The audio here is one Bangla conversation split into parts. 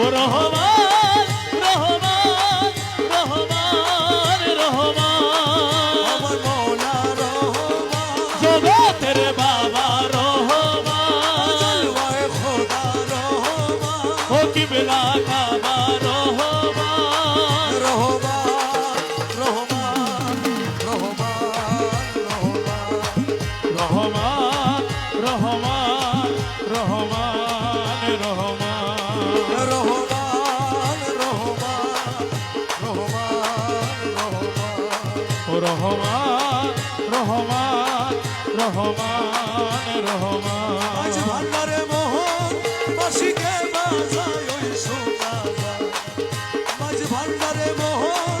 ও রহমান রহমান রহমান রহমান রহমান। আজ ভান্ডারে মোহন বাসিকে বাজায় ওই সোনা আজ ভান্ডারে মোহন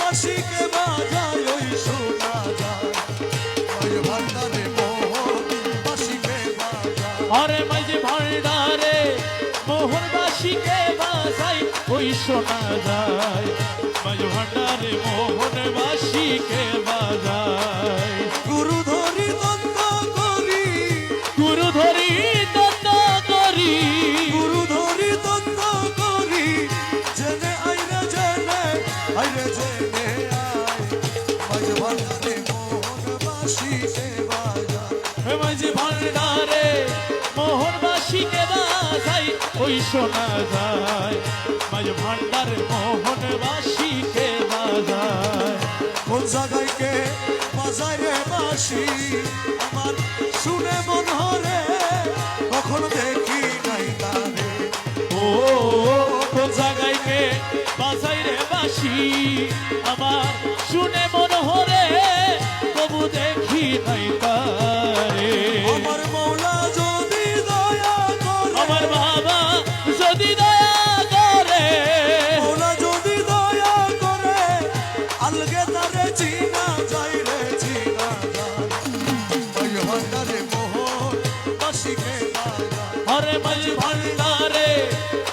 বাসিকে বাজায় ওই সোনা আজ ভান্ডারে মোহন বাসিকে বাজায়। আরে মাঝে ভান্ডারে মোহনবাসীকে বাসাই ওই শোনা যায়। মাঝে ভান্ডারে মোহনবাসীকে বাজায় গুরু ধরি দন্ত করি। গুরু ধরি দত্ত করি। গুরু ধরি দন্ত করি। জেনে আইরে জেনে আইরে জেনে আয়। আজ ভান্ডারে মোহন বাসিকে বাজায় মাঝে ভান্ডারে মোহনবাসীকে বাসাই ওই শোনা যায়। মাঝে ভান্ডারে মোহনবাসীকে বাজায় কোন জায়গায় কে বাজারে বাসি, আমার শুনে মন হরে কখন দেখি নাই তারে। ও, কোন জাগাইকে বাজারে বাসি, আমার শুনে মন হরে তবু দেখি নাই ভান্ডারে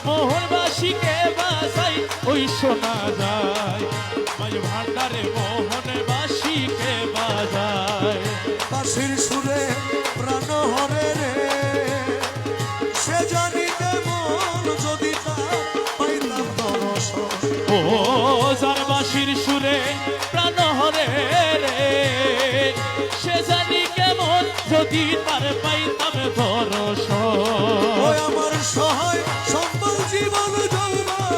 মোহনবাসীকে বাসাই ওই শোনা যায়। মাঝ ভান্ডারে মোহনবাসীকে বাজায়। বাঁশির সুরে তোমারে পাইতাম ভরস। আমার সহায় সম্বল জীবন যৌবন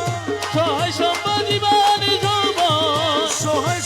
সহায় সম্বল জীবন যৌবন সহায়